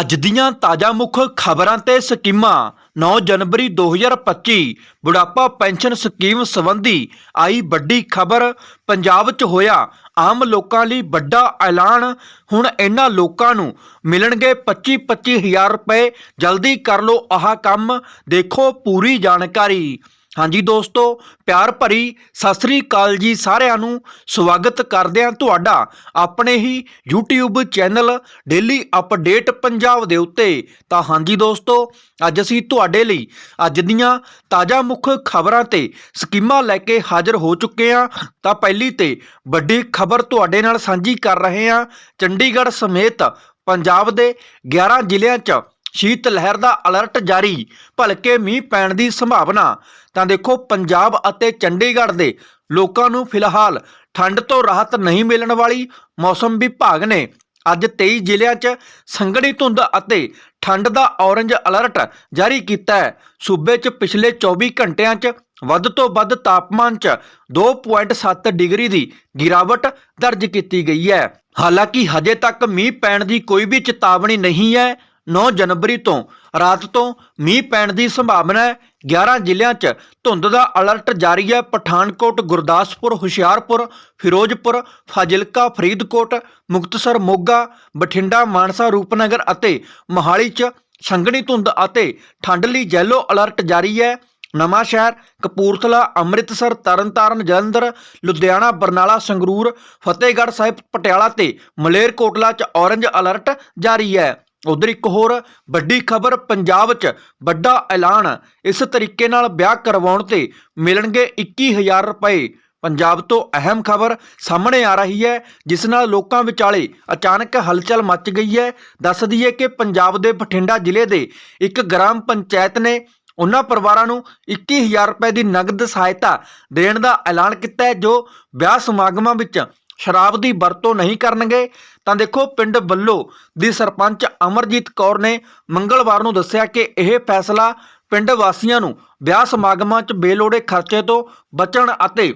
ਅੱਜ ਦੀਆਂ ਤਾਜ਼ਾ ਮੁੱਖ ਖਬਰਾਂ ਤੇ ਸਕੀਮਾਂ। 9 ਜਨਵਰੀ 2025 ਬੁਢਾਪਾ ਪੈਨਸ਼ਨ ਸਕੀਮ ਸੰਬੰਧੀ ਆਈ ਵੱਡੀ ਖਬਰ ਪੰਜਾਬ 'ਚ ਹੋਇਆ। ਆਮ ਲੋਕਾਂ ਲਈ ਵੱਡਾ ਐਲਾਨ। ਹੁਣ ਇਹਨਾਂ ਲੋਕਾਂ ਨੂੰ ਮਿਲਣਗੇ 25 ਹਜ਼ਾਰ ਰੁਪਏ। ਜਲਦੀ ਕਰ ਲਓ ਆਹ ਕੰਮ। ਦੇਖੋ ਪੂਰੀ ਜਾਣਕਾਰੀ। ਹਾਂਜੀ ਦੋਸਤੋ, ਪਿਆਰ ਭਰੀ ਸਤਿ ਸ੍ਰੀ ਅਕਾਲ ਜੀ ਸਾਰਿਆਂ ਨੂੰ। ਸਵਾਗਤ ਕਰਦੇ ਹਾਂ ਤੁਹਾਡਾ ਆਪਣੇ ਹੀ YouTube channel daily update Punjab ਦੇ ਉੱਤੇ। ਤਾਂ ਹਾਂਜੀ ਦੋਸਤੋ, ਅੱਜ ਅਸੀਂ ਤੁਹਾਡੇ ਲਈ ਅੱਜ ਦੀਆਂ ਤਾਜ਼ਾ ਮੁੱਖ ਖਬਰਾਂ ਤੇ ਸਕੀਮਾਂ ਲੈ ਕੇ ਹਾਜ਼ਰ ਹੋ ਚੁੱਕੇ ਹਾਂ। ਤਾਂ ਪਹਿਲੀ ਤੇ ਵੱਡੀ ਖਬਰ ਤੁਹਾਡੇ ਨਾਲ ਸਾਂਝੀ ਕਰ ਰਹੇ ਹਾਂ। ਚੰਡੀਗੜ੍ਹ ਸਮੇਤ ਪੰਜਾਬ ਦੇ 11 ਜ਼ਿਲ੍ਹਿਆਂ 'ਚ ਸ਼ੀਤ ਲਹਿਰ ਦਾ ਅਲਰਟ ਜਾਰੀ। ਭਲਕੇ ਮੀਂਹ ਪੈਣ ਦੀ ਸੰਭਾਵਨਾ ਤਾਂ ਦੇਖੋ ਪੰਜਾਬ ਅਤੇ ਚੰਡੀਗੜ੍ਹ ਦੇ ਲੋਕਾਂ ਨੂੰ ਫਿਲਹਾਲ ਠੰਡ ਤੋਂ ਰਾਹਤ ਨਹੀਂ ਮਿਲਣ ਵਾਲੀ ਮੌਸਮ ਵਿਭਾਗ ਨੇ ਅੱਜ 23 ਜ਼ਿਲ੍ਹਿਆਂ 'ਚ ਸੰਘਣੀ ਧੁੰਦ ਅਤੇ ਠੰਡ ਦਾ ਔਰੰਜ ਅਲਰਟ ਜਾਰੀ ਕੀਤਾ ਹੈ। ਸੂਬੇ 'ਚ ਪਿਛਲੇ 24 ਘੰਟਿਆਂ 'ਚ ਵੱਧ ਤੋਂ ਵੱਧ ਤਾਪਮਾਨ 'ਚ 2.7 ਡਿਗਰੀ ਦੀ ਗਿਰਾਵਟ ਦਰਜ ਕੀਤੀ ਗਈ ਹੈ। ਹਾਲਾਂਕਿ ਹਜੇ ਤੱਕ ਮੀਂਹ ਪੈਣ ਦੀ ਕੋਈ ਵੀ ਚੇਤਾਵਨੀ ਨਹੀਂ ਹੈ। 9 ਜਨਵਰੀ ਤੋਂ ਰਾਤ ਤੋਂ ਮੀਂਹ ਪੈਣ ਦੀ ਸੰਭਾਵਨਾ ਹੈ। 11 ਜ਼ਿਲ੍ਹਿਆਂ 'ਚ ਧੁੰਦ ਦਾ ਅਲਰਟ ਜਾਰੀ ਹੈ। ਪਠਾਨਕੋਟ, ਗੁਰਦਾਸਪੁਰ, ਹੁਸ਼ਿਆਰਪੁਰ, ਫਿਰੋਜ਼ਪੁਰ, ਫਾਜ਼ਿਲਕਾ, ਫਰੀਦਕੋਟ, ਮੁਕਤਸਰ, ਮੋਗਾ, ਬਠਿੰਡਾ, ਮਾਨਸਾ, ਰੂਪਨਗਰ ਅਤੇ ਮੋਹਾਲੀ 'ਚ ਸੰਘਣੀ ਧੁੰਦ ਅਤੇ ਠੰਡ ਲਈ ਯੈਲੋ ਅਲਰਟ ਜਾਰੀ ਹੈ। ਨਵਾਂ ਸ਼ਹਿਰ ਕਪੂਰਥਲਾ, ਅੰਮ੍ਰਿਤਸਰ, ਤਰਨਤਾਰਨ, ਜਲੰਧਰ, ਲੁਧਿਆਣਾ, ਬਰਨਾਲਾ, ਸੰਗਰੂਰ, ਫਤਿਹਗੜ੍ਹ ਸਾਹਿਬ, ਪਟਿਆਲਾ ਤੇ ਮਲੇਰਕੋਟਲਾ 'ਚ ਔਰੰਜ ਅਲਰਟ ਜਾਰੀ ਹੈ। ਉਧਰ ਇੱਕ ਹੋਰ ਵੱਡੀ ਖਬਰ ਪੰਜਾਬ 'ਚ ਵੱਡਾ ਐਲਾਨ। ਇਸ ਤਰੀਕੇ ਨਾਲ ਵਿਆਹ ਕਰਵਾਉਣ ਤੇ ਮਿਲਣਗੇ 21000 ਰੁਪਏ। ਪੰਜਾਬ ਤੋਂ ਅਹਿਮ ਖਬਰ ਸਾਹਮਣੇ ਆ ਰਹੀ ਹੈ, ਜਿਸ ਨਾਲ ਲੋਕਾਂ ਵਿਚਾਲੇ ਅਚਾਨਕ ਹਲਚਲ ਮਚ ਗਈ ਹੈ। ਦੱਸ ਦਈਏ ਕਿ ਪੰਜਾਬ ਦੇ ਬਠਿੰਡਾ ਜ਼ਿਲ੍ਹੇ ਦੇ ਇੱਕ ਗ੍ਰਾਮ ਪੰਚਾਇਤ ਨੇ ਉਹਨਾਂ ਪਰਿਵਾਰਾਂ ਨੂੰ 21000 ਰੁਪਏ ਦੀ ਨਗਦ ਸਹਾਇਤਾ ਦੇਣ ਦਾ ਐਲਾਨ ਕੀਤਾ ਹੈ, ਜੋ ਵਿਆਹ ਸਮਾਗਮਾਂ ਵਿੱਚ ਸ਼ਰਾਬ ਦੀ ਵਰਤੋਂ ਨਹੀਂ ਕਰਨਗੇ, ਤਾਂ ਦੇਖੋ ਪਿੰਡ ਬੱਲੋ ਦੀ ਸਰਪੰਚ ਅਮਰਜੀਤ ਕੌਰ ਨੇ ਮੰਗਲਵਾਰ ਨੂੰ ਦੱਸਿਆ ਕਿ ਇਹ ਫੈਸਲਾ ਪਿੰਡ ਵਾਸੀਆਂ ਨੂੰ ਵਿਆਹ ਸਮਾਗਮਾਂ 'ਚ ਬੇਲੋੜੇ ਖਰਚੇ ਤੋਂ ਬਚਣ ਅਤੇ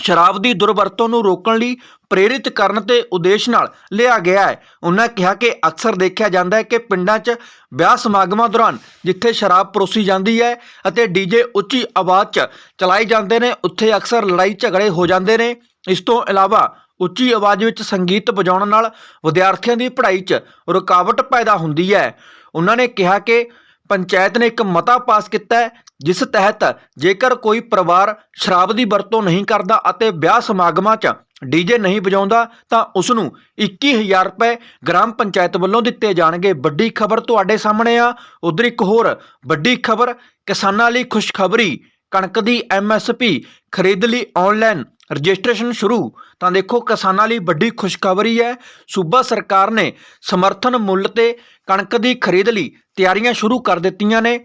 ਸ਼ਰਾਬ ਦੀ ਦੁਰਵਰਤੋਂ ਨੂੰ ਰੋਕਣ ਲਈ ਪ੍ਰੇਰਿਤ ਕਰਨ ਤੇ ਉਦੇਸ਼ ਨਾਲ ਲਿਆ ਗਿਆ ਹੈ। ਉਹਨਾਂ ਕਿਹਾ ਕਿ ਅਕਸਰ ਦੇਖਿਆ ਜਾਂਦਾ ਹੈ ਕਿ ਪਿੰਡਾਂ 'ਚ ਵਿਆਹ ਸਮਾਗਮਾਂ ਦੌਰਾਨ ਜਿੱਥੇ ਸ਼ਰਾਬ ਪਰੋਸੀ ਜਾਂਦੀ ਹੈ ਅਤੇ ਡੀਜੇ ਉੱਚੀ ਆਵਾਜ਼ 'ਚ ਚਲਾਏ ਜਾਂਦੇ ਨੇ, ਉੱਥੇ ਅਕਸਰ ਲੜਾਈ ਝਗੜੇ ਹੋ ਜਾਂਦੇ ਨੇ। ਇਸ ਤੋਂ ਇਲਾਵਾ ਉੱਚੀ ਆਵਾਜ਼ ਵਿੱਚ ਸੰਗੀਤ ਵਜਾਉਣ ਨਾਲ ਵਿਦਿਆਰਥੀਆਂ ਦੀ ਪੜ੍ਹਾਈ 'ਚ ਰੁਕਾਵਟ ਪੈਦਾ ਹੁੰਦੀ ਹੈ। ਉਹਨਾਂ ਨੇ ਕਿਹਾ ਕਿ ਪੰਚਾਇਤ ਨੇ ਇੱਕ ਮਤਾ ਪਾਸ ਕੀਤਾ ਹੈ, ਜਿਸ ਤਹਿਤ ਜੇਕਰ ਕੋਈ ਪਰਿਵਾਰ ਸ਼ਰਾਬ ਦੀ ਵਰਤੋਂ ਨਹੀਂ ਕਰਦਾ ਅਤੇ ਵਿਆਹ ਸਮਾਗਮਾਂ 'ਚ ਡੀਜੇ ਨਹੀਂ ਵਜਾਉਂਦਾ, ਤਾਂ ਉਸ ਨੂੰ 21000 ਰੁਪਏ ਗ੍ਰਾਮ ਪੰਚਾਇਤ ਵੱਲੋਂ ਦਿੱਤੇ ਜਾਣਗੇ। ਵੱਡੀ ਖਬਰ ਤੁਹਾਡੇ ਸਾਹਮਣੇ ਆ। ਉਧਰ ਇੱਕ ਹੋਰ ਵੱਡੀ ਖਬਰ, ਕਿਸਾਨਾਂ ਲਈ ਖੁਸ਼ਖਬਰੀ, ਕਣਕ ਦੀ ਐਮਐਸਪੀ ਖਰੀਦ ਲਈ ਆਨਲਾਈਨ ਰਜਿਸਟ੍ਰੇਸ਼ਨ ਸ਼ੁਰੂ। ਤਾਂ ਦੇਖੋ, ਕਿਸਾਨਾਂ ਲਈ ਵੱਡੀ ਖੁਸ਼ਖਬਰੀ ਹੈ। ਸੂਬਾ ਸਰਕਾਰ ਨੇ ਸਮਰਥਨ ਮੁੱਲ ਤੇ ਕਣਕ ਦੀ ਖਰੀਦ ਲਈ ਤਿਆਰੀਆਂ ਸ਼ੁਰੂ ਕਰ ਦਿੱਤੀਆਂ ਨੇ।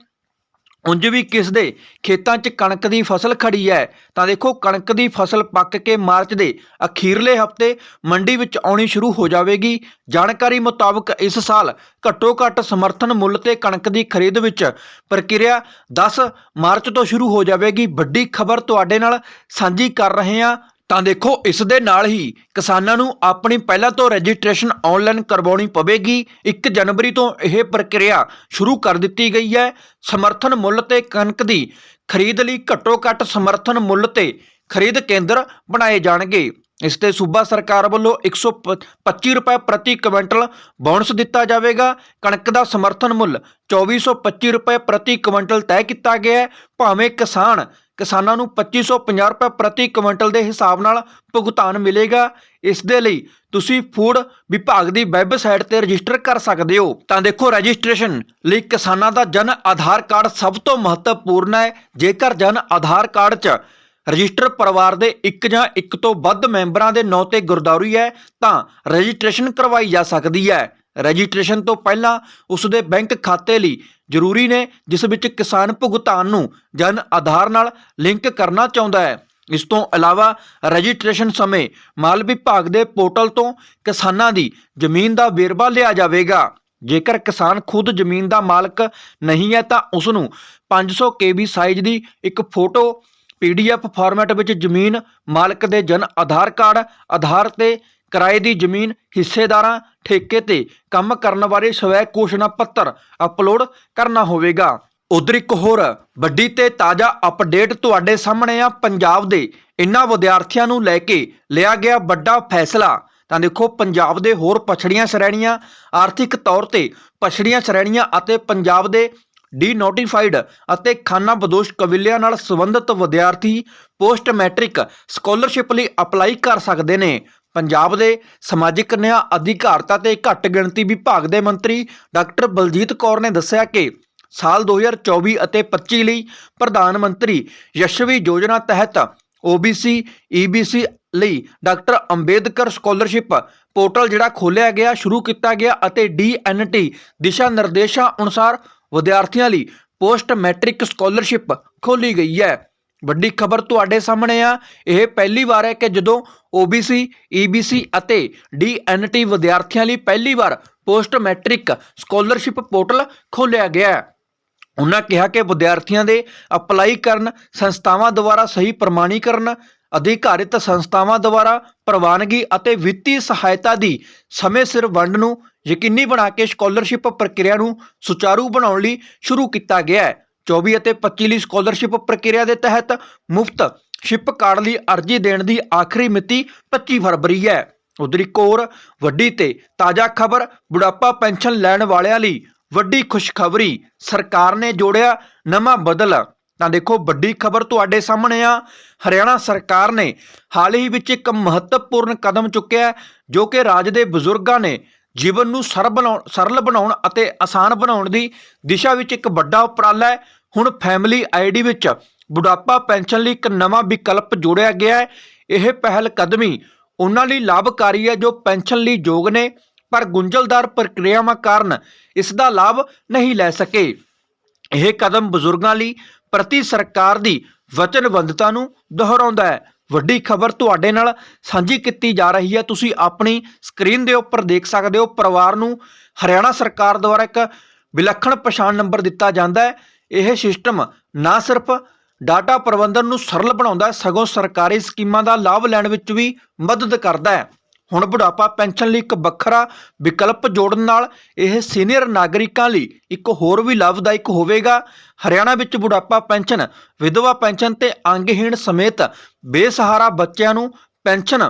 ਉਂਝ ਵੀ ਕਿਸ ਦੇ ਖੇਤਾਂ 'ਚ ਕਣਕ ਦੀ ਫਸਲ ਖੜੀ ਹੈ, ਤਾਂ ਦੇਖੋ ਕਣਕ ਦੀ ਫਸਲ ਪੱਕ ਕੇ ਮਾਰਚ ਦੇ ਅਖੀਰਲੇ ਹਫ਼ਤੇ ਮੰਡੀ ਵਿੱਚ ਆਉਣੀ ਸ਼ੁਰੂ ਹੋ ਜਾਵੇਗੀ। ਜਾਣਕਾਰੀ ਮੁਤਾਬਕ ਇਸ ਸਾਲ ਘੱਟੋ ਘੱਟ ਸਮਰਥਨ ਮੁੱਲ ਤੇ ਕਣਕ ਦੀ ਖਰੀਦ ਵਿੱਚ ਪ੍ਰਕਿਰਿਆ 10 ਮਾਰਚ ਤੋਂ ਸ਼ੁਰੂ ਹੋ ਜਾਵੇਗੀ। ਵੱਡੀ ਖਬਰ ਤੁਹਾਡੇ ਨਾਲ ਸਾਂਝੀ ਕਰ ਰਹੇ ਹਾਂ। ਤਾਂ ਦੇਖੋ, ਇਸ ਦੇ ਨਾਲ ਹੀ ਕਿਸਾਨਾਂ ਨੂੰ ਆਪਣੀ ਪਹਿਲਾਂ ਤੋਂ ਰਜਿਸਟ੍ਰੇਸ਼ਨ ਆਨਲਾਈਨ ਕਰਵਾਉਣੀ ਪਵੇਗੀ। 1 ਜਨਵਰੀ ਤੋਂ ਇਹ ਪ੍ਰਕਿਰਿਆ ਸ਼ੁਰੂ ਕਰ ਦਿੱਤੀ ਗਈ ਹੈ। ਸਮਰਥਨ ਮੁੱਲ ਤੇ ਕਣਕ ਦੀ ਖਰੀਦ ਲਈ ਘੱਟੋ ਘੱਟ ਸਮਰਥਨ ਮੁੱਲ ਤੇ ਖਰੀਦ ਕੇਂਦਰ ਬਣਾਏ ਜਾਣਗੇ। ਇਸ ਤੇ ਸੂਬਾ ਸਰਕਾਰ ਵੱਲੋਂ 125 ਰੁਪਏ ਪ੍ਰਤੀ ਕੁਇੰਟਲ ਬੋਨਸ ਦਿੱਤਾ ਜਾਵੇਗਾ। ਕਣਕ ਦਾ ਸਮਰਥਨ ਮੁੱਲ 2425 ਰੁਪਏ ਪ੍ਰਤੀ ਕੁਇੰਟਲ ਤੈਅ ਕੀਤਾ ਗਿਆ ਹੈ। ਭਾਵੇਂ ਕਿਸਾਨ ਕਿਸਾਨਾਂ ਨੂੰ 2550 ਰੁਪਏ ਪ੍ਰਤੀ ਕੁਇੰਟਲ ਦੇ ਹਿਸਾਬ ਨਾਲ ਭੁਗਤਾਨ ਮਿਲੇਗਾ। ਇਸ ਦੇ ਲਈ ਤੁਸੀਂ ਫੂਡ ਵਿਭਾਗ ਦੀ ਵੈਬਸਾਈਟ ਤੇ ਰਜਿਸਟਰ ਕਰ ਸਕਦੇ ਹੋ। ਤਾਂ ਦੇਖੋ ਰਜਿਸਟ੍ਰੇਸ਼ਨ ਲਈ ਕਿਸਾਨਾਂ ਦਾ ਜਨ ਆਧਾਰ ਕਾਰਡ ਸਭ ਤੋਂ ਮਹੱਤਵਪੂਰਨ ਹੈ। ਜੇਕਰ ਜਨ ਆਧਾਰ ਕਾਰਡ 'ਚ ਰਜਿਸਟਰ ਪਰਿਵਾਰ ਦੇ ਇੱਕ ਜਾਂ ਇੱਕ ਤੋਂ ਵੱਧ ਮੈਂਬਰਾਂ ਦੇ ਨਾਂ ਤੇ ਗੁਰਦਾਵਰੀ ਹੈ, ਤਾਂ ਰਜਿਸਟ੍ਰੇਸ਼ਨ ਕਰਵਾਈ ਜਾ ਸਕਦੀ ਹੈ। ਰਜਿਸਟ੍ਰੇਸ਼ਨ ਤੋਂ ਪਹਿਲਾਂ ਉਸ ਦੇ ਬੈਂਕ ਖਾਤੇ ਲਈ ਜ਼ਰੂਰੀ ਨੇ, ਜਿਸ ਵਿੱਚ ਕਿਸਾਨ ਭੁਗਤਾਨ ਨੂੰ ਜਨ ਆਧਾਰ ਨਾਲ ਲਿੰਕ ਕਰਨਾ ਚਾਹੁੰਦਾ ਹੈ। ਇਸ ਤੋਂ ਇਲਾਵਾ ਰਜਿਸਟ੍ਰੇਸ਼ਨ ਸਮੇਂ ਮਾਲ ਵਿਭਾਗ ਦੇ ਪੋਰਟਲ ਤੋਂ ਕਿਸਾਨਾਂ ਦੀ ਜ਼ਮੀਨ ਦਾ ਵੇਰਵਾ ਲਿਆ ਜਾਵੇਗਾ। ਜੇਕਰ ਕਿਸਾਨ ਖੁਦ ਜ਼ਮੀਨ ਦਾ ਮਾਲਕ ਨਹੀਂ ਹੈ, ਤਾਂ ਉਸ ਨੂੰ 500 ਕੇਬੀ ਸਾਈਜ਼ ਦੀ ਇੱਕ ਫੋਟੋ ਪੀਡੀਐਫ ਫਾਰਮੈਟ ਵਿੱਚ ਜ਼ਮੀਨ, ਮਾਲਕ ਦੇ ਜਨ ਆਧਾਰ ਕਾਰਡ, ਆਧਾਰ ਤੇ ਕਿਰਾਏ ਦੀ ਜ਼ਮੀਨ, ਹਿੱਸੇਦਾਰਾਂ, ਠੇਕੇ ਤੇ ਕੰਮ ਕਰਨ ਬਾਰੇ ਸਵੈ ਘੋਸ਼ਣਾ ਪੱਤਰ ਅਪਲੋਡ ਕਰਨਾ ਹੋਵੇਗਾ। ਉਧਰ ਇੱਕ ਹੋਰ, ਵੱਡੀ ਤੇ ਤਾਜ਼ਾ ਅਪਡੇਟ ਤੁਹਾਡੇ ਸਾਹਮਣੇ ਆ। ਪੰਜਾਬ ਦੇ ਇਨ੍ਹਾਂ ਵਿਦਿਆਰਥੀਆਂ ਨੂੰ ਲੈ ਕੇ ਲਿਆ ਗਿਆ ਵੱਡਾ ਫੈਸਲਾ। ਤਾਂ ਦੇਖੋ, ਪੰਜਾਬ ਦੇ ਹੋਰ ਪਛੜੀਆਂ ਸ਼੍ਰੇਣੀਆਂ, ਆਰਥਿਕ ਤੌਰ ਤੇ ਪਛੜੀਆਂ ਸ਼੍ਰੇਣੀਆਂ ਅਤੇ ਪੰਜਾਬ ਦੇ ਡੀ ਨੋਟੀਫਾਈਡ ਅਤੇ ਖਾਨਾ ਬਦੋਸ਼ ਕਬੀਲਿਆਂ ਨਾਲ ਸੰਬੰਧਿਤ ਵਿਦਿਆਰਥੀ ਪੋਸਟ ਮੈਟ੍ਰਿਕ ਸਕਾਲਰਸ਼ਿਪ ਲਈ ਅਪਲਾਈ ਕਰ ਸਕਦੇ ਨੇ। ਪੰਜਾਬ ਦੇ ਸਮਾਜਿਕ ਨਿਆਂ ਅਧਿਕਾਰਤਾ ਤੇ ਘੱਟ ਗਿਣਤੀ ਵਿਭਾਗ ਦੇ ਮੰਤਰੀ ਡਾਕਟਰ ਬਲਜੀਤ ਕੌਰ ਨੇ ਦੱਸਿਆ ਕਿ ਸਾਲ 2024 ਅਤੇ 25 ਲਈ ਪ੍ਰਧਾਨ ਮੰਤਰੀ ਯਸ਼ਵੀ ਯੋਜਨਾ ਤਹਿਤ OBC EBC ਲਈ ਡਾਕਟਰ ਅੰਬੇਦਕਰ ਸਕਾਲਰਸ਼ਿਪ ਪੋਰਟਲ ਜਿਹੜਾ ਖੋਲ੍ਹਿਆ ਗਿਆ, ਸ਼ੁਰੂ ਕੀਤਾ ਗਿਆ ਅਤੇ DNT ਦਿਸ਼ਾ ਨਿਰਦੇਸ਼ਾਂ ਅਨੁਸਾਰ ਵਿਦਿਆਰਥੀਆਂ ਲਈ ਪੋਸਟ ਮੈਟ੍ਰਿਕ ਸਕਾਲਰਸ਼ਿਪ ਖੋਲੀ ਗਈ ਹੈ। ਵੱਡੀ ਖਬਰ ਤੁਹਾਡੇ ਸਾਹਮਣੇ ਆ। ਇਹ ਪਹਿਲੀ ਵਾਰ ਹੈ ਕਿ ਜਦੋਂ OBC EBC ਅਤੇ DNT ਵਿਦਿਆਰਥੀਆਂ ਲਈ ਪਹਿਲੀ ਵਾਰ ਪੋਸਟ ਮੈਟ੍ਰਿਕ ਸਕਾਲਰਸ਼ਿਪ ਪੋਰਟਲ ਖੋਲ੍ਹਿਆ ਗਿਆ ਹੈ। ਉਹਨਾਂ ਕਿਹਾ ਕਿ ਵਿਦਿਆਰਥੀਆਂ ਦੇ ਅਪਲਾਈ ਕਰਨ, ਸੰਸਥਾਵਾਂ ਦੁਆਰਾ ਸਹੀ ਪ੍ਰਮਾਣੀਕਰਨ, ਅਧਿਕਾਰਿਤ ਸੰਸਥਾਵਾਂ ਦੁਆਰਾ ਪ੍ਰਵਾਨਗੀ ਅਤੇ ਵਿੱਤੀ ਸਹਾਇਤਾ ਦੀ ਸਮੇਂ ਸਿਰ ਵੰਡ ਨੂੰ ਯਕੀਨੀ ਬਣਾ ਕੇ ਸਕਾਲਰਸ਼ਿਪ ਪ੍ਰਕਿਰਿਆ ਨੂੰ ਸੁਚਾਰੂ ਬਣਾਉਣ ਲਈ ਸ਼ੁਰੂ ਕੀਤਾ ਗਿਆ ਹੈ। 24 ਅਤੇ 25 ਲਈ ਸਕਾਲਰਸ਼ਿਪ ਪ੍ਰਕਿਰਿਆ ਦੇ ਤਹਿਤ ਮੁਫਤ ਸ਼ਿਪ ਕਾਰਡ ਲਈ ਅਰਜ਼ੀ ਦੇਣ ਦੀ ਆਖਰੀ ਮਿਤੀ 25 ਫਰਵਰੀ ਹੈ। ਉਧਰ ਇੱਕ ਵੱਡੀ ਤੇ ਤਾਜ਼ਾ ਖਬਰ, ਬੁਢਾਪਾ ਪੈਨਸ਼ਨ ਲੈਣ ਵਾਲਿਆਂ ਲਈ ਵੱਡੀ ਖੁਸ਼ਖਬਰੀ, ਸਰਕਾਰ ਨੇ ਜੋੜਿਆ ਨਵਾਂ ਬਦਲ। ਤਾਂ ਦੇਖੋ, ਵੱਡੀ ਖਬਰ ਤੁਹਾਡੇ ਸਾਹਮਣੇ ਆ। ਹਰਿਆਣਾ ਸਰਕਾਰ ਨੇ ਹਾਲ ਹੀ ਵਿੱਚ ਇੱਕ ਮਹੱਤਵਪੂਰਨ ਕਦਮ ਚੁੱਕਿਆ ਜੋ ਕਿ ਰਾਜ ਦੇ ਬਜ਼ੁਰਗਾਂ ਨੇ ਜੀਵਨ ਨੂੰ ਸਰਲ ਬਣਾਉਣ ਸਰਲ ਬਣਾਉਣ ਅਤੇ ਆਸਾਨ ਬਣਾਉਣ ਦੀ ਦਿਸ਼ਾ ਵਿੱਚ ਇੱਕ ਵੱਡਾ ਉਪਰਾਲਾ ਹੈ। ਹੁਣ ਫੈਮਿਲੀ ਆਈਡੀ ਵਿੱਚ ਬੁਢਾਪਾ ਪੈਨਸ਼ਨ ਲਈ ਇੱਕ ਨਵਾਂ ਵਿਕਲਪ ਜੋੜਿਆ ਗਿਆ ਹੈ। ਇਹ ਪਹਿਲ ਕਦਮੀ ਉਹਨਾਂ ਲਈ ਲਾਭਕਾਰੀ ਹੈ ਜੋ ਪੈਨਸ਼ਨ ਲਈ ਯੋਗ ਨੇ, ਪਰ ਗੁੰਝਲਦਾਰ ਪ੍ਰਕਿਰਿਆਵਾਂ ਕਾਰਨ ਇਸ ਦਾ ਲਾਭ ਨਹੀਂ ਲੈ ਸਕੇ। ਇਹ ਕਦਮ ਬਜ਼ੁਰਗਾਂ ਲਈ ਪ੍ਰਤੀ ਸਰਕਾਰ ਦੀ ਵਚਨਬੱਧਤਾ ਨੂੰ ਦੁਹਰਾਉਂਦਾ ਹੈ। ਵੱਡੀ ਖਬਰ ਤੁਹਾਡੇ ਨਾਲ ਸਾਂਝੀ ਕੀਤੀ ਜਾ ਰਹੀ ਹੈ। ਤੁਸੀਂ ਆਪਣੀ ਸਕਰੀਨ ਦੇ ਉੱਪਰ ਦੇਖ ਸਕਦੇ ਹੋ। ਪਰਿਵਾਰ ਨੂੰ ਹਰਿਆਣਾ ਸਰਕਾਰ ਦੁਆਰਾ ਇੱਕ ਵਿਲੱਖਣ ਪਛਾਣ ਨੰਬਰ ਦਿੱਤਾ ਜਾਂਦਾ ਹੈ। ਇਹ ਸਿਸਟਮ ਨਾ ਸਿਰਫ ਡਾਟਾ ਪ੍ਰਬੰਧਨ ਨੂੰ ਸਰਲ ਬਣਾਉਂਦਾ ਹੈ, ਸਗੋਂ ਸਰਕਾਰੀ ਸਕੀਮਾਂ ਦਾ ਲਾਭ ਲੈਣ ਵਿੱਚ ਵੀ ਮਦਦ ਕਰਦਾ ਹੈ। ਹੁਣ ਬੁਢਾਪਾ ਪੈਨਸ਼ਨ ਲਈ ਇੱਕ ਵੱਖਰਾ ਵਿਕਲਪ ਜੋੜਨ ਨਾਲ ਇਹ ਸੀਨੀਅਰ ਨਾਗਰਿਕਾਂ ਲਈ ਇੱਕ ਹੋਰ ਵੀ ਲਾਭਦਾਇਕ ਹੋਵੇਗਾ। ਹਰਿਆਣਾ ਵਿੱਚ ਬੁਢਾਪਾ ਪੈਨਸ਼ਨ, ਵਿਧਵਾ ਪੈਨਸ਼ਨ ਤੇ ਅੰਗਹੀਣ ਸਮੇਤ ਬੇਸਹਾਰਾ ਬੱਚਿਆਂ ਨੂੰ ਪੈਨਸ਼ਨ